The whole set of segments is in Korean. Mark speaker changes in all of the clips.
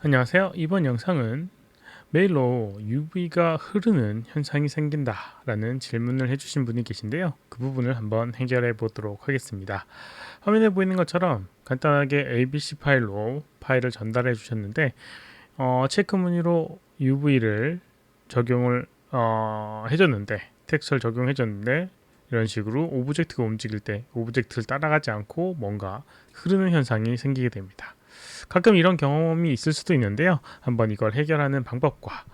Speaker 1: 안녕하세요. 이번 영상은 메일로 UV가 흐르는 현상이 생긴다 라는 질문을 해주신 분이 계신데요. 그 부분을 한번 해결해 보도록 하겠습니다. 화면에 보이는 것처럼 간단하게 ABC 파일로 파일을 전달해 주셨는데 어, 체크 무늬로 UV를 적용을 어, 해줬는데 텍스처를 적용해 줬는데 이런 식으로 오브젝트가 움직일 때 오브젝트를 따라가지 않고 뭔가 흐르는 현상이 생기게 됩니다. 가끔 이런 경험이 있을 수도 있는데요. 한번 이걸 해결하는 방법과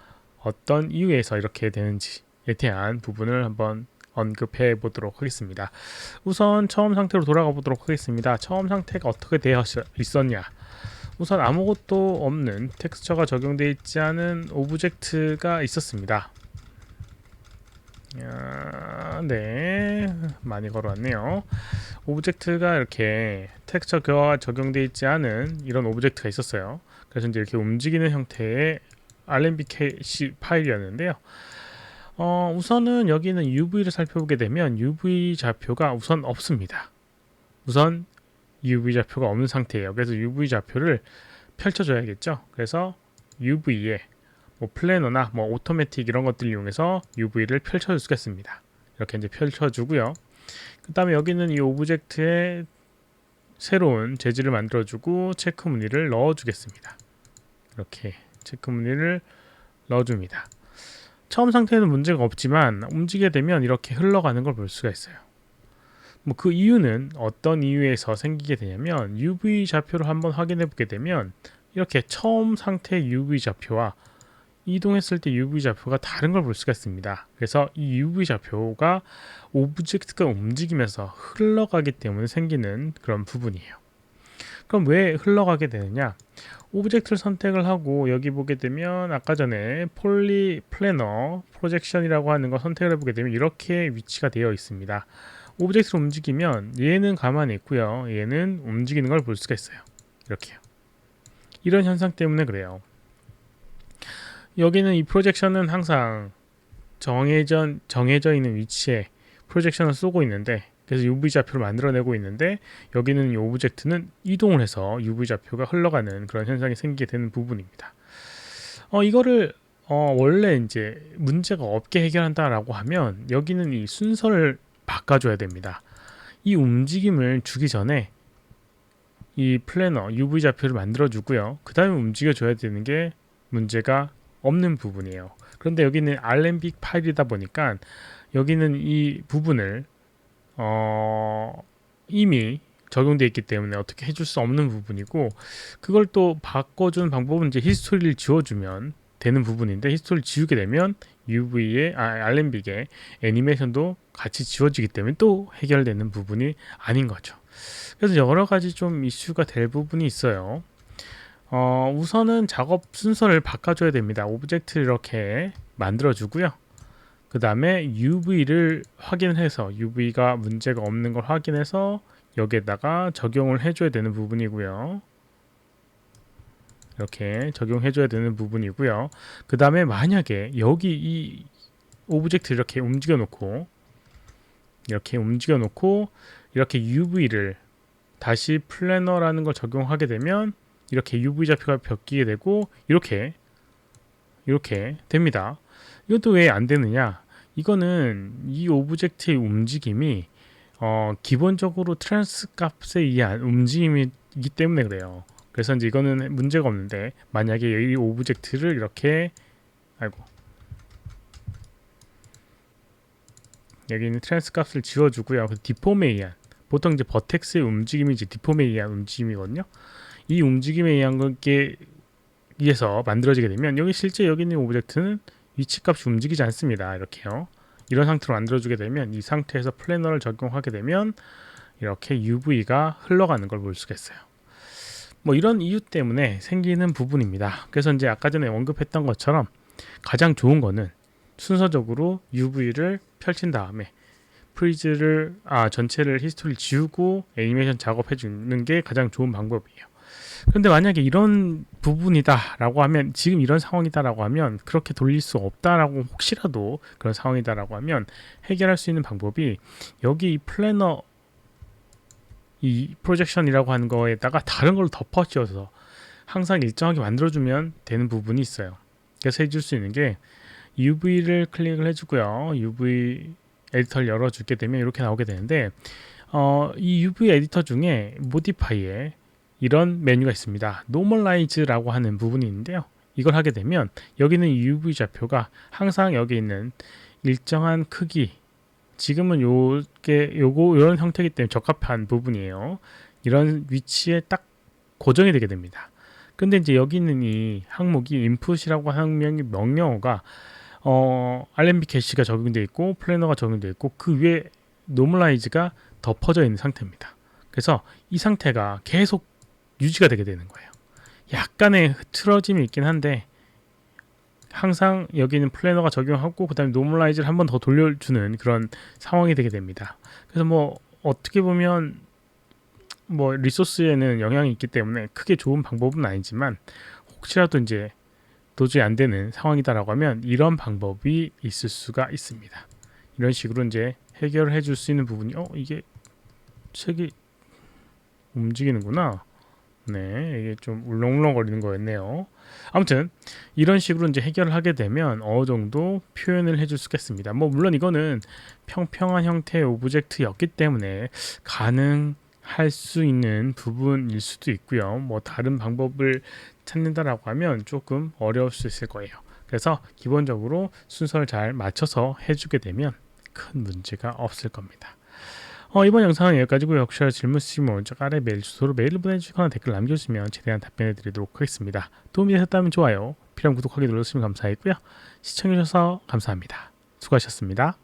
Speaker 1: 어떤 이유에서 이렇게 되는지에 대한 부분을 한번 언급해 보도록 하겠습니다. 우선 처음 상태로 돌아가 보도록 하겠습니다. 처음 상태가 어떻게 되어 있었냐? 우선 아무것도 없는 텍스처가 적용되어 있지 않은 오브젝트가 있었습니다. 아, 네, 많이 걸어왔네요. 오브젝트가 이렇게 텍스처 교화가 적용되어 있지 않은 이런 오브젝트가 있었어요. 그래서 이제 이렇게 움직이는 형태의 RMBK 파일이었는데요. 어, 우선은 여기는 UV를 살펴보게 되면 UV 좌표가 우선 없습니다. 우선 UV 좌표가 없는 상태예요. 그래서 UV 좌표를 펼쳐줘야겠죠. 그래서 UV에 뭐 플래너나 뭐 오토매틱 이런 것들 이용해서 UV를 펼쳐주겠습니다. 이렇게 이제 펼쳐주고요. 그 다음에 여기는 이 오브젝트에 새로운 재질을 만들어주고 체크 무늬를 넣어주겠습니다. 이렇게 체크 무늬를 넣어줍니다. 처음 상태에는 문제가 없지만 움직이게 되면 이렇게 흘러가는 걸 볼 수가 있어요. 뭐 그 이유는 어떤 이유에서 생기게 되냐면 UV 좌표를 한번 확인해 보게 되면 이렇게 처음 상태의 UV 좌표와 이동했을 때 UV 좌표가 다른 걸 볼 수가 있습니다. 그래서 이 UV 좌표가 오브젝트가 움직이면서 흘러가기 때문에 생기는 그런 부분이에요. 그럼 왜 흘러가게 되느냐? 오브젝트를 선택을 하고 여기 보게 되면 아까 전에 폴리 플래너 프로젝션이라고 하는 거 선택을 해보게 되면 이렇게 위치가 되어 있습니다. 오브젝트를 움직이면 얘는 가만히 있고요. 얘는 움직이는 걸 볼 수가 있어요. 이렇게요. 이런 현상 때문에 그래요. 여기는 이 프로젝션은 항상 정해져, 정해져 있는 위치에 프로젝션을 쏘고 있는데 그래서 UV 좌표를 만들어내고 있는데 여기는 이 오브젝트는 이동을 해서 UV 좌표가 흘러가는 그런 현상이 생기게 되는 부분입니다. 어, 이거를 어, 원래 이제 문제가 없게 해결한다라고 하면 여기는 이 순서를 바꿔줘야 됩니다. 이 움직임을 주기 전에 이 플래너 UV 좌표를 만들어 주고요. 그 다음에 움직여 줘야 되는 게 문제가 없는 부분이에요. 그런데 여기는 RMB 파일이다 보니까 여기는 이 부분을 어, 이미 적용되어 있기 때문에 어떻게 해줄 수 없는 부분이고 그걸 또 바꿔준 방법은 이제 히스토리를 지워주면 되는 부분인데 히스토리를 지우게 되면 UV의 아, RMB의 애니메이션도 같이 지워지기 때문에 또 해결되는 부분이 아닌 거죠. 그래서 여러 가지 좀 이슈가 될 부분이 있어요. 어, 우선은 작업 순서를 바꿔줘야 됩니다. 오브젝트 이렇게 만들어주고요. 그 다음에 UV를 확인해서 UV가 문제가 없는 걸 확인해서 여기에다가 적용을 해줘야 되는 부분이고요. 이렇게 적용해줘야 되는 부분이고요. 그 다음에 만약에 여기 이 오브젝트 이렇게 움직여 놓고 이렇게 움직여 놓고 이렇게 UV를 다시 플래너라는 걸 적용하게 되면 이렇게 UV 좌표가 바뀌게 되고 이렇게 이렇게 됩니다. 이것도 왜 안 되느냐? 이거는 이 오브젝트의 움직임이 어, 기본적으로 트랜스 값에 의한 움직임이기 때문에 그래요. 그래서 이제 이거는 문제가 없는데 만약에 이 오브젝트를 이렇게 아이고 여기 있는 트랜스 값을 지워주고요. 그 디폼에 의한 보통 이제 버텍스의 움직임이 이제 디폼에 의한 움직임이거든요. 이 움직임에 의한 것에 의해서 만들어지게 되면 여기 실제 여기 있는 오브젝트는 위치값이 움직이지 않습니다. 이렇게요. 이런 상태로 만들어주게 되면 이 상태에서 플래너를 적용하게 되면 이렇게 UV가 흘러가는 걸 볼 수가 있어요. 뭐 이런 이유 때문에 생기는 부분입니다. 그래서 이제 아까 전에 언급했던 것처럼 가장 좋은 거는 순서적으로 UV를 펼친 다음에 프리즈를 아 전체를 히스토리를 지우고 애니메이션 작업해 주는 게 가장 좋은 방법이에요. 그런데 만약에 이런 부분이다라고 하면 지금 이런 상황이다라고 하면 그렇게 돌릴 수 없다라고 혹시라도 그런 상황이다라고 하면 해결할 수 있는 방법이 여기 이 플래너 이 프로젝션이라고 하는 거에다가 다른 걸 덮어씌워서 항상 일정하게 만들어주면 되는 부분이 있어요. 그래서 해줄 수 있는 게 UV를 클릭을 해주고요. UV 에디터를 열어주게 되면 이렇게 나오게 되는데 어, 이 UV 에디터 중에 모디파이에 이런 메뉴가 있습니다. 노멀라이즈라고 하는 부분이 있는데요. 이걸 하게 되면 여기는 UV 좌표가 항상 여기 있는 일정한 크기 지금은 요게 요거 이런 형태이기 때문에 적합한 부분이에요. 이런 위치에 딱 고정이 되게 됩니다. 근데 이제 여기 있는 이 항목이 인풋이라고 하는 명령어가 어 RMB 캐시가 적용되어 있고 플래너가 적용되어 있고 그 위에 노멀라이즈가 덮어져 있는 상태입니다. 그래서 이 상태가 계속 유지가 되게 되는 거예요. 약간의 흐트러짐이 있긴 한데 항상 여기는 플래너가 적용하고 그다음에 노멀라이즈를 한 번 더 돌려주는 그런 상황이 되게 됩니다. 그래서 뭐 어떻게 보면 뭐 리소스에는 영향이 있기 때문에 크게 좋은 방법은 아니지만 혹시라도 이제 도저히 안 되는 상황이다라고 하면 이런 방법이 있을 수가 있습니다. 이런 식으로 이제 해결을 해줄 수 있는 부분이 어 이게 책이 움직이는구나. 네, 이게 좀 울렁울렁거리는 거였네요. 아무튼 이런 식으로 이제 해결을 하게 되면 어느 정도 표현을 해줄 수가 있습니다. 뭐 물론 이거는 평평한 형태의 오브젝트였기 때문에 가능 할 수 있는 부분일 수도 있고요. 뭐 다른 방법을 찾는다라고 하면 조금 어려울 수 있을 거예요. 그래서 기본적으로 순서를 잘 맞춰서 해주게 되면 큰 문제가 없을 겁니다. 어, 이번 영상은 여기까지고요. 혹시나 질문 있으시면 오른쪽 아래 메일 주소로 메일을 보내주시거나 댓글 남겨주시면 최대한 답변해 드리도록 하겠습니다. 도움이 되셨다면 좋아요, 필요한 구독하기 눌러주시면 감사하겠고요. 시청해주셔서 감사합니다. 수고하셨습니다.